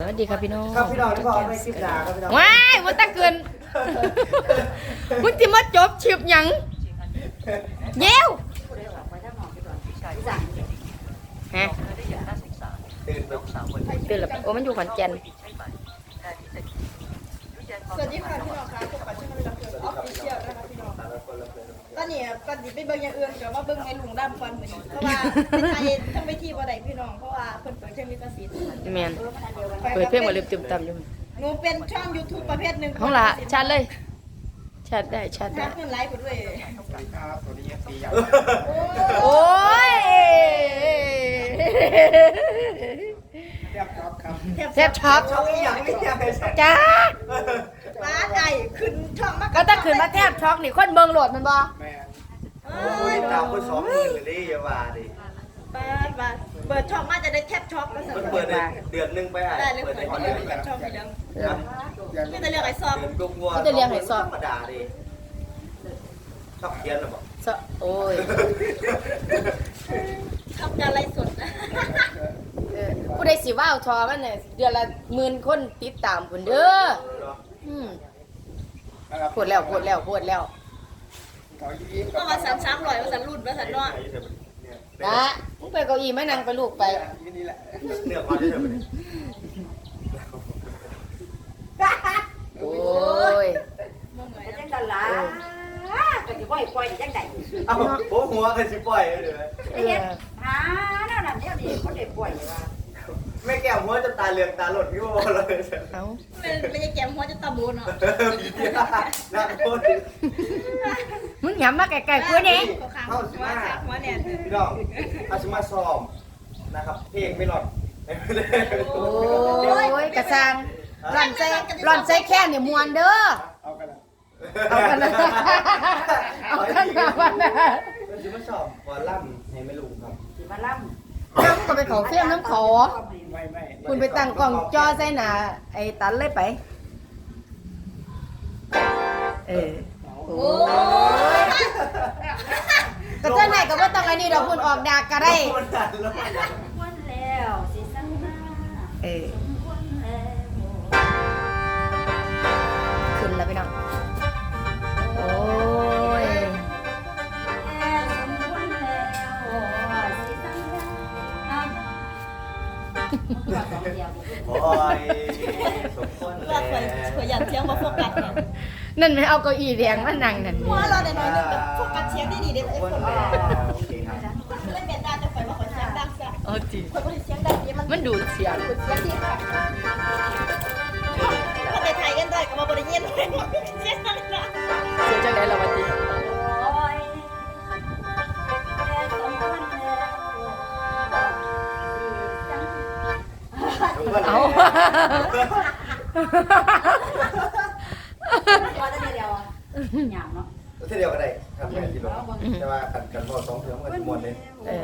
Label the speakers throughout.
Speaker 1: สวัสดีครับพี่น้อง
Speaker 2: ครับพี่น้องที่พอไม่คลิปหนาครับพี่น้อง
Speaker 1: ว้ายมันตะเกินมึงจะมาจบชิบหยังเย้วฮะ
Speaker 2: ตื่นแบบ
Speaker 1: ตื่นแล้วโอ้มันอยู่ขอนแก่น
Speaker 3: สวัสดีค่ะพี่น้องค่ะพบกับช่องเรา นนี้ตอนนี้ไปเบิ่งอย่างอื่นเดี๋ยวมาเบิ่งไอ้ลุงดำฟันเหมือนเพราะว่าเป็นไทยทั้งไปที่บ่ได้พี่น้องเพราะว่าเพิ่นเปิดเครื่องลิขสิทธิ์
Speaker 1: แมนเปิดเพลงมาเล็บตึมตำอยู่
Speaker 3: หนูเป็นช่อง YouTube ประเภทหนึ่ง
Speaker 1: ห้องละชัดเลยชัดได้ชัด
Speaker 3: ทั
Speaker 1: ได้
Speaker 3: กเงินไลฟ์ไปด้วย
Speaker 2: ครับสวัสดีครับปีใหญ่
Speaker 1: โอ้ย
Speaker 2: เรียบครับครับ
Speaker 1: แซ่บช็อป
Speaker 2: ช่องนี้ยังไม่ยังเลย
Speaker 1: จ้า
Speaker 3: ป้าไอ้ขึ้นช่องมา
Speaker 1: ก็ถ้าขึ้นมาแทบช็อกนี่คนเมืองโหลดมันบ่
Speaker 2: แม่
Speaker 3: เอ้
Speaker 2: โอ้
Speaker 3: ย
Speaker 2: ยตามคนสองหมื่นเลยดิอย่าว่าดิ
Speaker 3: ป้าป้าเปิดช่องมาจะได้แทบช็อกมาสั่
Speaker 2: มันเปิดได้เดือนหนึงไปอะ
Speaker 3: ได้เลย
Speaker 2: เปิ
Speaker 3: เปิ
Speaker 2: ด
Speaker 3: ด
Speaker 2: ได้
Speaker 3: ได้
Speaker 2: เดือนหนึง
Speaker 3: เลยแทบช่องสีด
Speaker 2: นะำ
Speaker 3: นี่จะเรียกไอ้ซอม
Speaker 2: เดือนกว่า
Speaker 1: ก็จะเรียงให้สอบ
Speaker 2: ธรรมดาดิชอบเขียนหรือเปล่า
Speaker 1: สะโอ้ย
Speaker 3: ทำการไลฟ์สดนะ
Speaker 1: เออผู้ใดสิว่าวทอมันเนี่ยเดือนละหมื่นคนติดตามพุ่นเด้ออืมพูดแล้วพูดแล้วพูดแล้ว
Speaker 3: ก็มาสันซ้ำลอยมาสันรุ่นมาสันนอก
Speaker 1: นะมึงไปเก้าอี้มานั่งไปลูกไป
Speaker 2: เนื้อความที่เธอเป็น
Speaker 1: โอ้ย
Speaker 3: บ่เหมือน
Speaker 4: จังดันล่ะก็สิบ่ให้ปล่อยจังได๋
Speaker 2: เอ้าผมหัวกันสิปล่อยเลยเดี๋ยว
Speaker 1: เออ
Speaker 4: หาแนวนั้นเดี๋ยวนี้บ่ได้ปล่อยว่า
Speaker 2: แม่แก้วหัวจะตาเหลืองตาหลดพี่ว่าเลย
Speaker 1: เอา
Speaker 3: เป็นเป็นยังแกมหัวจะตะบูนเนาะ
Speaker 2: น่าโคตร
Speaker 1: มึงหย้ำมาไกลๆกูนี่
Speaker 3: เขาขางหัวขางหัวเนี่ย
Speaker 2: พี่น้องอาชิมาซ้อมนะครับเพลงไม่หลอด
Speaker 1: โอ้ยกระซังร่อนใจร่อนใจแค่เนี่ยมวนเด้อ
Speaker 2: เอากัน
Speaker 1: เอากันนะเอากันนะวันนะ
Speaker 2: อาชิมาซ้อมวอลล่ำให้ไม่ลุงครับ
Speaker 4: สิมาล่ำ
Speaker 1: แล้วมึงก็ไปเขาเฟี้ยมน้ำเขา
Speaker 2: ไม่ไม่
Speaker 1: คุณไปตั้งกล้องจอใส่หน้าไอ้ตันเลยไป เออโอ้ยก็เจ้าไหนก็บ่ต้องอันนี้ดอกคุณออกดากก็ได้
Speaker 2: มันดันแล้ว
Speaker 4: วันแล้วสิสังหา
Speaker 1: เออ
Speaker 2: บอยสมควร
Speaker 3: ว่าเคยเคยยันเสียงมาโฟกัสเนี่ย
Speaker 1: นั่นไม่เอาเก้าอี้แดงมานั่งนั่น
Speaker 3: หัวเราได้น้อยนึงแบบโฟกัสเสียงได้ดีเด็ดไอ้
Speaker 2: คว
Speaker 3: ค
Speaker 2: ร
Speaker 3: น
Speaker 2: แล้
Speaker 3: แบบ
Speaker 2: วโอเคครับ
Speaker 3: เล่นเบียดดาจะคอยว่าคอยเสียงดังซะ
Speaker 1: เออจริง
Speaker 3: คอยบ่ได้เสียงดังดีมัน
Speaker 1: มันดูดเสียง
Speaker 3: เสียงดีค่ะถ้าไปไทยกันได้ก็มาบ่ได้ยินเลยเสียงดังนะ
Speaker 1: เสียงจังไดเราวันที
Speaker 4: สิสัง
Speaker 1: เอา
Speaker 4: ว่าจะเดียวอะหยามเนาะ
Speaker 2: เท่เดียวกันได้ครับแม่ที่บอกแต่ว่ากันกันพอสองเทือมันก็มวนเลย
Speaker 1: เออ
Speaker 2: โอ้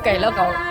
Speaker 2: มึ
Speaker 4: ง
Speaker 1: ไ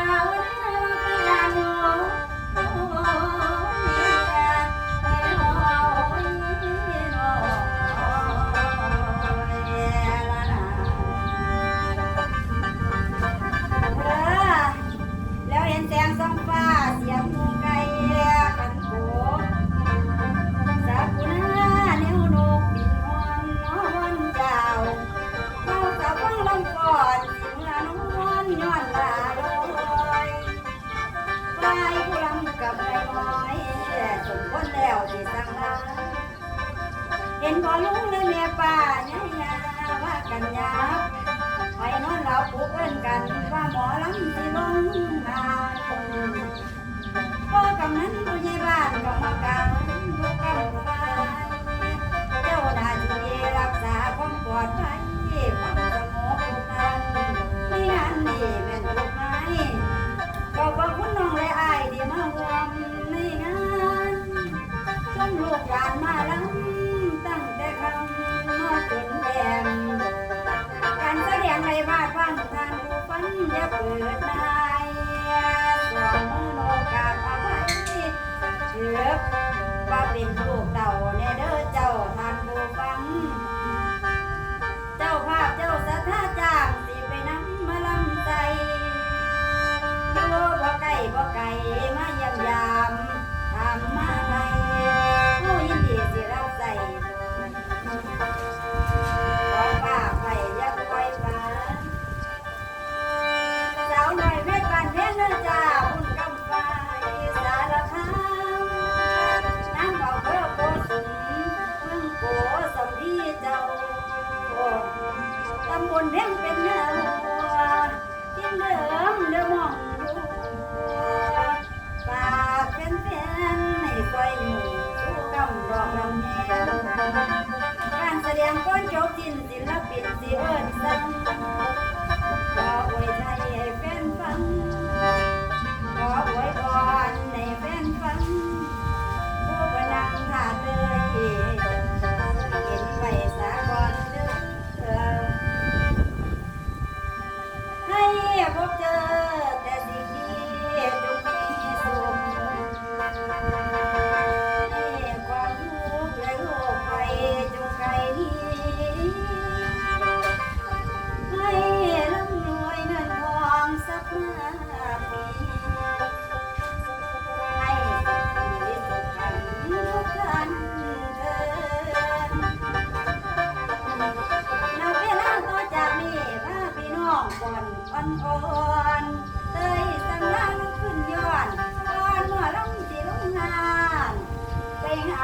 Speaker 1: กั
Speaker 4: นยาไปนอนเราปลุกเอิ้นกันว่าหมอลำสิลงนา เงก้อนโจบจินศิลปินสิเอิญสังขออวยใจให้แฟนฟัง ขออวยพรในแฟนฟังผู้กำลังท่าเตย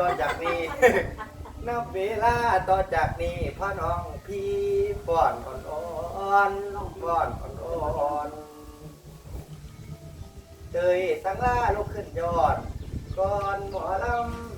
Speaker 4: ต่อจากนี้ นับ
Speaker 2: เวลาต่อจากนี้พ่อน้องพี่ป้อนอ่อนอ่อนป้อนอ่อนอ่อนเตยสังลาลุกขึ้นยอดก่อนหมอลำ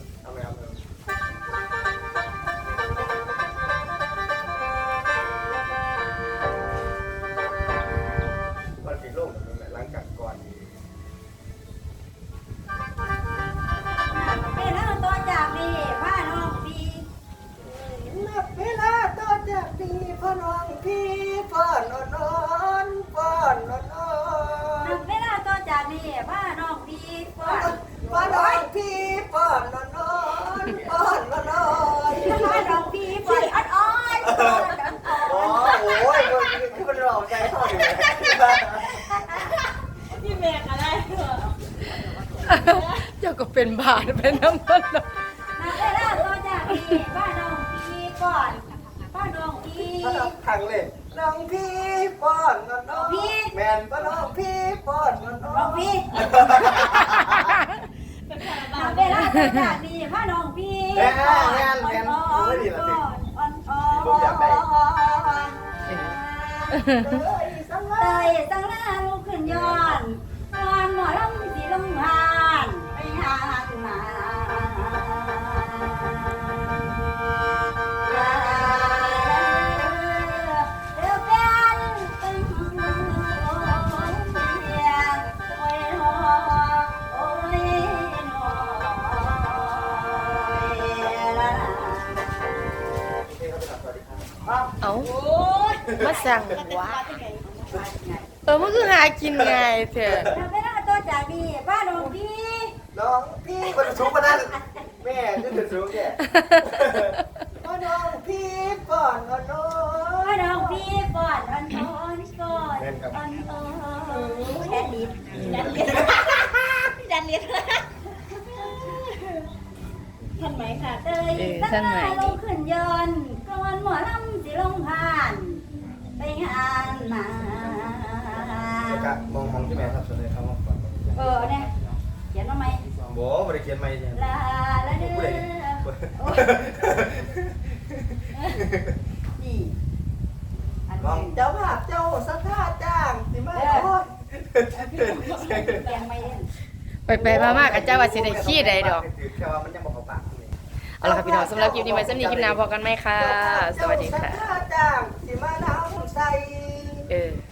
Speaker 4: พ่อ
Speaker 2: น้องพี่ป้อนอ่อนอ่อนป้อนอ่อนอ่อน
Speaker 4: นับเวลาต่อจากนี้พาน้องพี่ก่อน
Speaker 2: ป้อนอ่อนพี่ป้อนอ่อนอ่อนป้อนอ่อนอ่อน
Speaker 4: พาน้องพี่ก่อนอ่อนอ่อนอ่อนอ่อน
Speaker 2: โอ้โหที่มันรอใจเท่าอยู่
Speaker 3: พี่แมกอะไรเหรอ
Speaker 1: เจ้าก็เป็นบาดเป็นน้ำมันเนาะ
Speaker 4: นับเวลาต่อจากนี้พาน้องพี่ก่อนพาน้องพี่
Speaker 2: ทางเลยน้องพี่ป้อนอ่อนอ่อนแมนป้อนน้องพี่ป้อนอ่อนอ่
Speaker 4: น้
Speaker 2: อ
Speaker 4: อง
Speaker 2: น
Speaker 4: พี่
Speaker 3: เป็นคาราบา
Speaker 4: นั
Speaker 3: ว
Speaker 4: บเวลาต่อจากนี้พาน้องพี่ก่อนอ่อนอ่อนอ่อนอ่อนอ่อน
Speaker 2: เอ้ยสัง
Speaker 4: เตยตั้งหน้าลูกขึ้นย้อนก่อนหมอลำสีลงหานไปหานมา
Speaker 1: สั่งวะเออมันคือหากินไงเถอะ
Speaker 4: ทำไม่ได้ตัวจากนี้บ้านหลวงพี่
Speaker 2: น้องพี่มันสูงกว่านั้นแม่จะถึงสูงแค่พ่อน้องพี่ป้อนอ่อนอ่อ
Speaker 4: บ้าน
Speaker 2: น
Speaker 4: หลวงพี่ก่อนอ่อนอ่อนก่อนอ่อนอ่อนแค่นี้
Speaker 3: ดันเลียนดันเลียนทันไหมค่ะ
Speaker 4: เตยตั้งหน้าลงขึ้นยนต์ก่อนหมอลำสิลงผ่าน ไปงานมา
Speaker 2: แล้วก็หมเสนอคำว่าก่อน
Speaker 4: เออเนี่ยเขียนว่าไหม
Speaker 2: บ่บ่ได้เขียนใหม่ใช่
Speaker 4: ลาละเด้อ
Speaker 2: ผู้ใด
Speaker 4: โอ้ยนี่อัน
Speaker 2: มอง
Speaker 4: นี้
Speaker 2: เจ้าภาพเจ้าสัทธาจ้างสิมาโอ้ย
Speaker 4: แกงไม่เล่น
Speaker 1: ไปไปๆมาๆกับเจ้าว่าสิได้ขี้ใดดอก
Speaker 2: แค่ว่ามันยังบ่เข้าปากเลย
Speaker 1: เอาละค่ะพี่น้องสำหรับคลิปนี้ไว้สำหรับคลิปหน้าพอกันไหมค่ะสวัสดีค่ะ
Speaker 2: เจ้